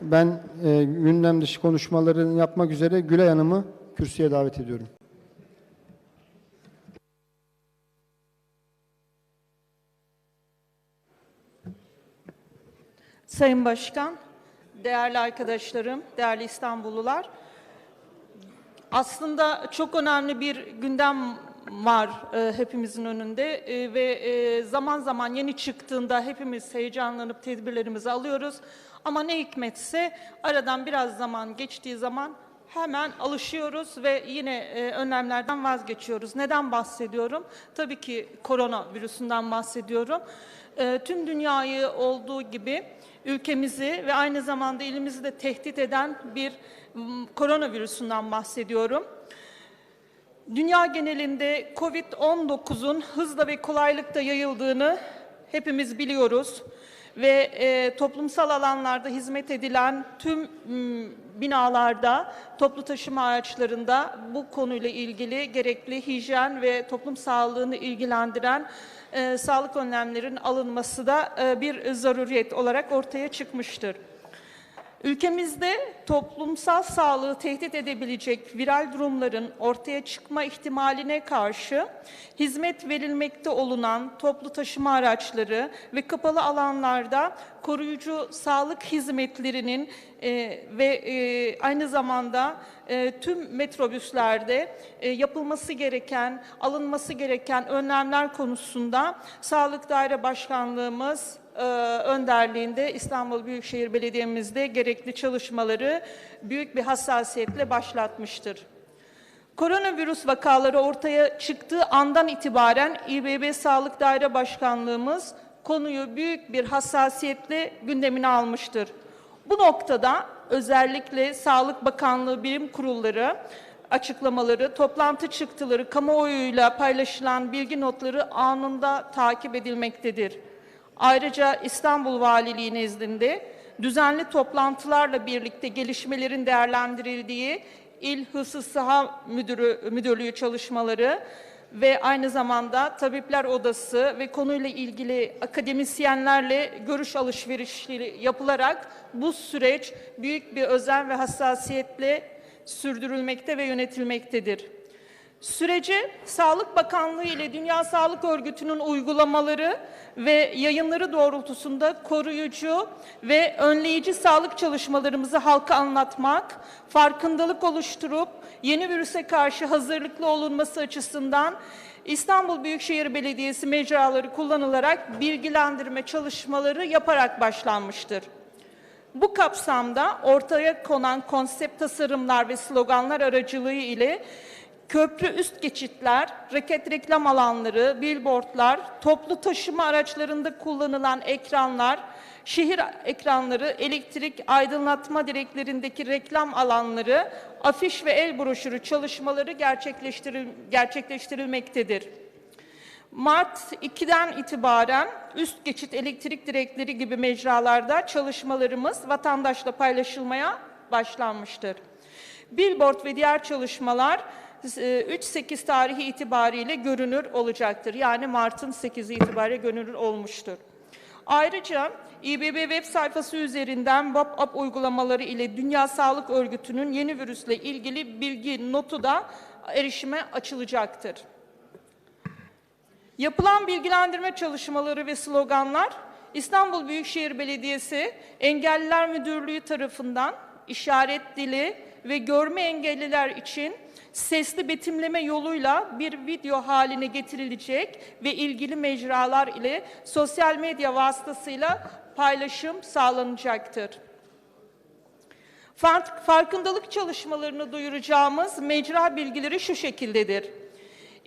Ben e, gündem dışı konuşmalarını yapmak üzere Gülay Hanım'ı kürsüye davet ediyorum. Sayın Başkan, değerli arkadaşlarım, değerli İstanbullular. Aslında çok önemli bir gündem var e, hepimizin önünde E, ve e, zaman zaman yeni çıktığında hepimiz heyecanlanıp tedbirlerimizi alıyoruz. Ama ne hikmetse aradan biraz zaman geçtiği zaman hemen alışıyoruz ve yine e, önlemlerden vazgeçiyoruz. Neden bahsediyorum? Tabii ki korona virüsünden bahsediyorum. E, tüm dünyayı olduğu gibi ülkemizi ve aynı zamanda ilimizi de tehdit eden bir koronavirüsünden bahsediyorum. Dünya genelinde COVID-19'un hızla ve kolaylıkla yayıldığını hepimiz biliyoruz ve e, toplumsal alanlarda hizmet edilen tüm m, binalarda, toplu taşıma araçlarında bu konuyla ilgili gerekli hijyen ve toplum sağlığını ilgilendiren e, sağlık önlemlerin alınması da e, bir zaruriyet olarak ortaya çıkmıştır. Ülkemizde toplumsal sağlığı tehdit edebilecek viral durumların ortaya çıkma ihtimaline karşı hizmet verilmekte olunan toplu taşıma araçları ve kapalı alanlarda koruyucu sağlık hizmetlerinin e, ve e, aynı zamanda e, tüm metrobüslerde e, yapılması gereken, alınması gereken önlemler konusunda Sağlık Daire Başkanlığımız e, önderliğinde İstanbul Büyükşehir Belediye'mizde gerekli çalışmaları büyük bir hassasiyetle başlatmıştır. Koronavirüs vakaları ortaya çıktığı andan itibaren İBB Sağlık Daire Başkanlığımız konuyu büyük bir hassasiyetle gündemine almıştır. Bu noktada özellikle Sağlık Bakanlığı birim kurulları açıklamaları, toplantı çıktıları, kamuoyuyla paylaşılan bilgi notları anında takip edilmektedir. Ayrıca İstanbul Valiliği nezdinde düzenli toplantılarla birlikte gelişmelerin değerlendirildiği İl Hıfzı Sıha Müdürü, Müdürlüğü çalışmaları ve aynı zamanda Tabipler Odası ve konuyla ilgili akademisyenlerle görüş alışverişleri yapılarak bu süreç büyük bir özen ve hassasiyetle sürdürülmekte ve yönetilmektedir. Sürece Sağlık Bakanlığı ile Dünya Sağlık Örgütü'nün uygulamaları ve yayınları doğrultusunda koruyucu ve önleyici sağlık çalışmalarımızı halka anlatmak, farkındalık oluşturup yeni virüse karşı hazırlıklı olunması açısından İstanbul Büyükşehir Belediyesi mecraları kullanılarak bilgilendirme çalışmaları yaparak başlanmıştır. Bu kapsamda ortaya konan konsept tasarımlar ve sloganlar aracılığı ile köprü üst geçitler, reket reklam alanları, billboardlar, toplu taşıma araçlarında kullanılan ekranlar, şehir ekranları, elektrik aydınlatma direklerindeki reklam alanları, afiş ve el broşürü çalışmaları gerçekleştiril gerçekleştirilmektedir. Mart 2'den itibaren üst geçit elektrik direkleri gibi mecralarda çalışmalarımız vatandaşla paylaşılmaya başlanmıştır. Billboard ve diğer çalışmalar 3-8 tarihi itibariyle görünür olacaktır. Yani Mart'ın 8'i itibariyle görünür olmuştur. Ayrıca İBB web sayfası üzerinden WhatsApp uygulamaları ile Dünya Sağlık Örgütü'nün yeni virüsle ilgili bilgi notu da erişime açılacaktır. Yapılan bilgilendirme çalışmaları ve sloganlar İstanbul Büyükşehir Belediyesi Engelliler Müdürlüğü tarafından işaret dili ve görme engelliler için sesli betimleme yoluyla bir video haline getirilecek ve ilgili mecralar ile sosyal medya vasıtasıyla paylaşım sağlanacaktır. Fark- Farkındalık çalışmalarını duyuracağımız mecra bilgileri şu şekildedir.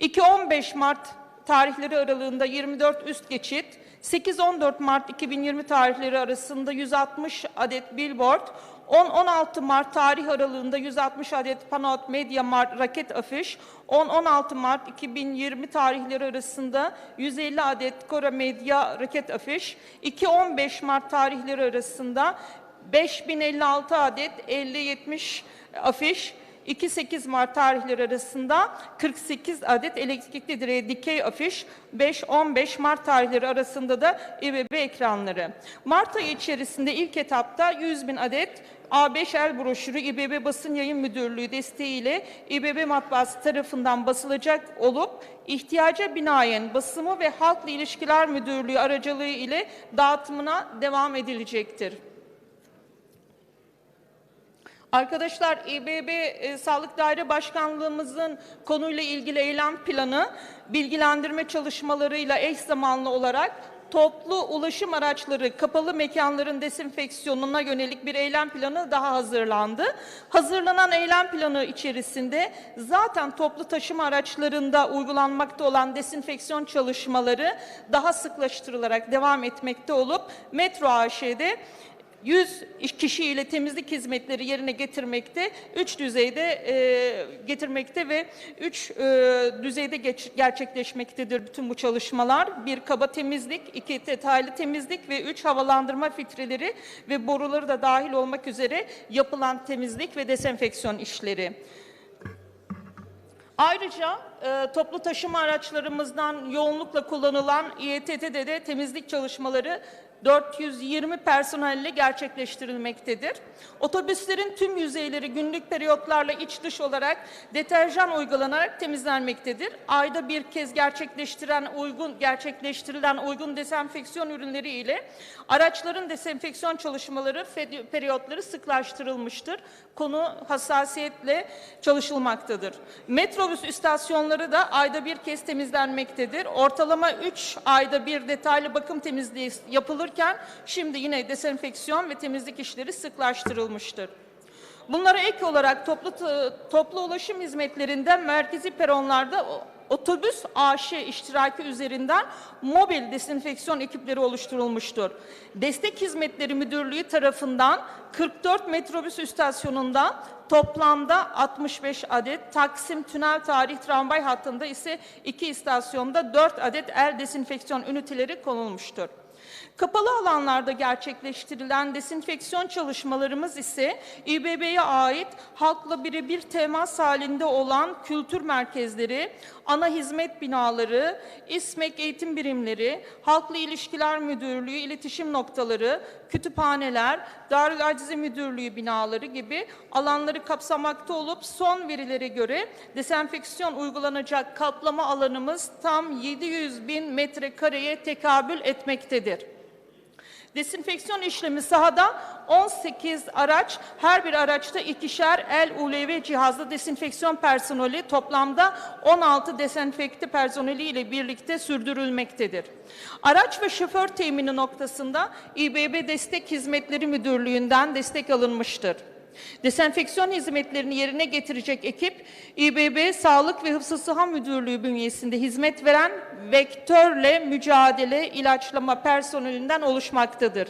2-15 Mart tarihleri aralığında 24 üst geçit, 8-14 Mart 2020 tarihleri arasında 160 adet billboard, 10-16 Mart tarih aralığında 160 adet panot medya mart raket afiş, 10-16 Mart 2020 tarihleri arasında 150 adet Kora medya raket afiş, 2-15 Mart tarihleri arasında 5056 adet 50-70 afiş, 2-8 Mart tarihleri arasında 48 adet elektrikli direğe dikey afiş, 5-15 Mart tarihleri arasında da İBB ekranları. Mart ayı içerisinde ilk etapta 100 bin adet A5 el broşürü İBB Basın Yayın Müdürlüğü desteğiyle İBB matbaası tarafından basılacak olup ihtiyaca binaen basımı ve Halkla İlişkiler Müdürlüğü aracılığı ile dağıtımına devam edilecektir. Arkadaşlar İBB e, Sağlık Daire Başkanlığımızın konuyla ilgili eylem planı bilgilendirme çalışmalarıyla eş zamanlı olarak toplu ulaşım araçları kapalı mekanların desinfeksiyonuna yönelik bir eylem planı daha hazırlandı. Hazırlanan eylem planı içerisinde zaten toplu taşıma araçlarında uygulanmakta olan desinfeksiyon çalışmaları daha sıklaştırılarak devam etmekte olup Metro AŞ'de 100 kişi ile temizlik hizmetleri yerine getirmekte, 3 düzeyde e, getirmekte ve 3 düzeyde geç- gerçekleşmektedir bütün bu çalışmalar. Bir kaba temizlik, iki detaylı temizlik ve 3 havalandırma filtreleri ve boruları da dahil olmak üzere yapılan temizlik ve desenfeksiyon işleri. Ayrıca e, toplu taşıma araçlarımızdan yoğunlukla kullanılan İETT'de de temizlik çalışmaları 420 personelle gerçekleştirilmektedir. Otobüslerin tüm yüzeyleri günlük periyotlarla iç dış olarak deterjan uygulanarak temizlenmektedir. Ayda bir kez gerçekleştiren uygun gerçekleştirilen uygun dezenfeksiyon ürünleri ile araçların dezenfeksiyon çalışmaları periyotları sıklaştırılmıştır. Konu hassasiyetle çalışılmaktadır. Metrobüs istasyonları da ayda bir kez temizlenmektedir. Ortalama 3 ayda bir detaylı bakım temizliği yapılırken şimdi yine dezenfeksiyon ve temizlik işleri sıklaştırılmıştır. Bunlara ek olarak toplu toplu ulaşım hizmetlerinde merkezi peronlarda otobüs AŞ iştiraki üzerinden mobil desinfeksiyon ekipleri oluşturulmuştur. Destek Hizmetleri Müdürlüğü tarafından 44 metrobüs istasyonunda toplamda 65 adet, Taksim Tünel Tarih Tramvay hattında ise 2 istasyonda 4 adet el desinfeksiyon üniteleri konulmuştur. Kapalı alanlarda gerçekleştirilen desinfeksiyon çalışmalarımız ise İBB'ye ait halkla birebir temas halinde olan kültür merkezleri, ana hizmet binaları, İSMEK eğitim birimleri, Halkla İlişkiler Müdürlüğü, iletişim noktaları, kütüphaneler, Darül Acize Müdürlüğü binaları gibi alanları kapsamakta olup son verilere göre desenfeksiyon uygulanacak kaplama alanımız tam 700 bin metrekareye tekabül etmektedir. Desinfeksiyon işlemi sahada 18 araç, her bir araçta ikişer el ULV cihazlı desinfeksiyon personeli toplamda 16 desenfekte personeli ile birlikte sürdürülmektedir. Araç ve şoför temini noktasında İBB Destek Hizmetleri Müdürlüğü'nden destek alınmıştır. Desenfeksiyon hizmetlerini yerine getirecek ekip İBB Sağlık ve Hıfzı Sıha Müdürlüğü bünyesinde hizmet veren vektörle mücadele ilaçlama personelinden oluşmaktadır.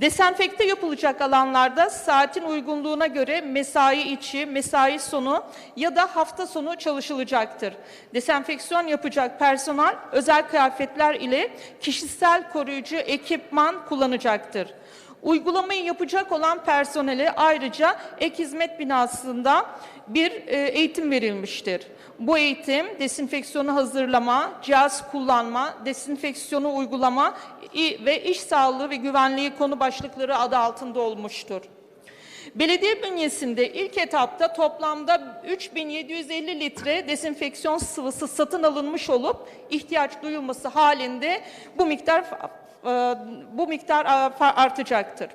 Desenfekte yapılacak alanlarda saatin uygunluğuna göre mesai içi, mesai sonu ya da hafta sonu çalışılacaktır. Desenfeksiyon yapacak personel özel kıyafetler ile kişisel koruyucu ekipman kullanacaktır. Uygulamayı yapacak olan personele ayrıca ek hizmet binasında bir e, eğitim verilmiştir. Bu eğitim desinfeksiyonu hazırlama, cihaz kullanma, desinfeksiyonu uygulama ve iş sağlığı ve güvenliği konu başlıkları adı altında olmuştur. Belediye bünyesinde ilk etapta toplamda 3750 litre desinfeksiyon sıvısı satın alınmış olup ihtiyaç duyulması halinde bu miktar bu miktar e, artacaktır.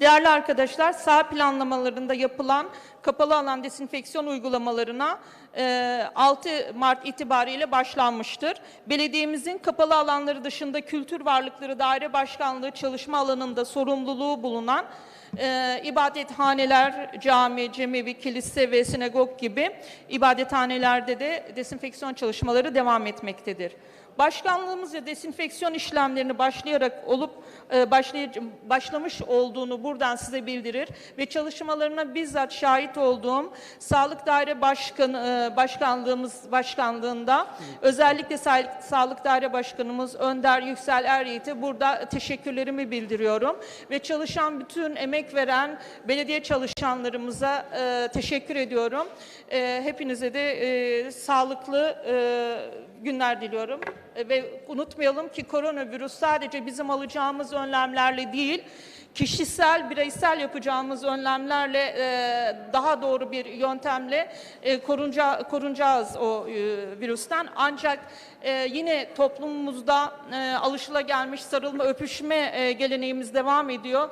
Değerli arkadaşlar, saha planlamalarında yapılan kapalı alan desinfeksiyon uygulamalarına e, 6 Mart itibariyle başlanmıştır. Belediyemizin kapalı alanları dışında kültür varlıkları daire başkanlığı çalışma alanında sorumluluğu bulunan e, ibadethaneler, cami, cemevi, kilise ve sinagog gibi ibadethanelerde de desinfeksiyon çalışmaları devam etmektedir. Başkanlığımızca desinfeksiyon işlemlerini başlayarak olup e, başlay- başlamış olduğunu buradan size bildirir ve çalışmalarına bizzat şahit olduğum Sağlık Daire Başkanı e, Başkanlığımız başkanlığında özellikle Sağlık, Sağlık Daire Başkanımız Önder Yüksel Eryiğit'e burada teşekkürlerimi bildiriyorum ve çalışan bütün emek veren belediye çalışanlarımıza e, teşekkür ediyorum. E, hepinize de e, sağlıklı e, günler diliyorum. E, ve unutmayalım ki koronavirüs sadece bizim alacağımız önlemlerle değil, kişisel, bireysel yapacağımız önlemlerle e, daha doğru bir yöntemle e, korunca, korunacağız o e, virüsten. Ancak e, yine toplumumuzda e, alışılagelmiş sarılma, öpüşme e, geleneğimiz devam ediyor.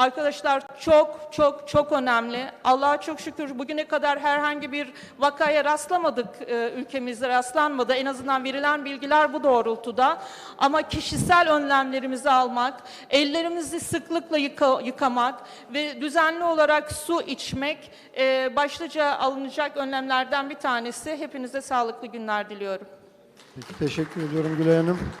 Arkadaşlar çok çok çok önemli. Allah'a çok şükür bugüne kadar herhangi bir vakaya rastlamadık e, ülkemizde rastlanmadı. En azından verilen bilgiler bu doğrultuda. Ama kişisel önlemlerimizi almak, ellerimizi sıklıkla yıka- yıkamak ve düzenli olarak su içmek e, başlıca alınacak önlemlerden bir tanesi. Hepinize sağlıklı günler diliyorum. Peki, teşekkür ediyorum Gülay Hanım.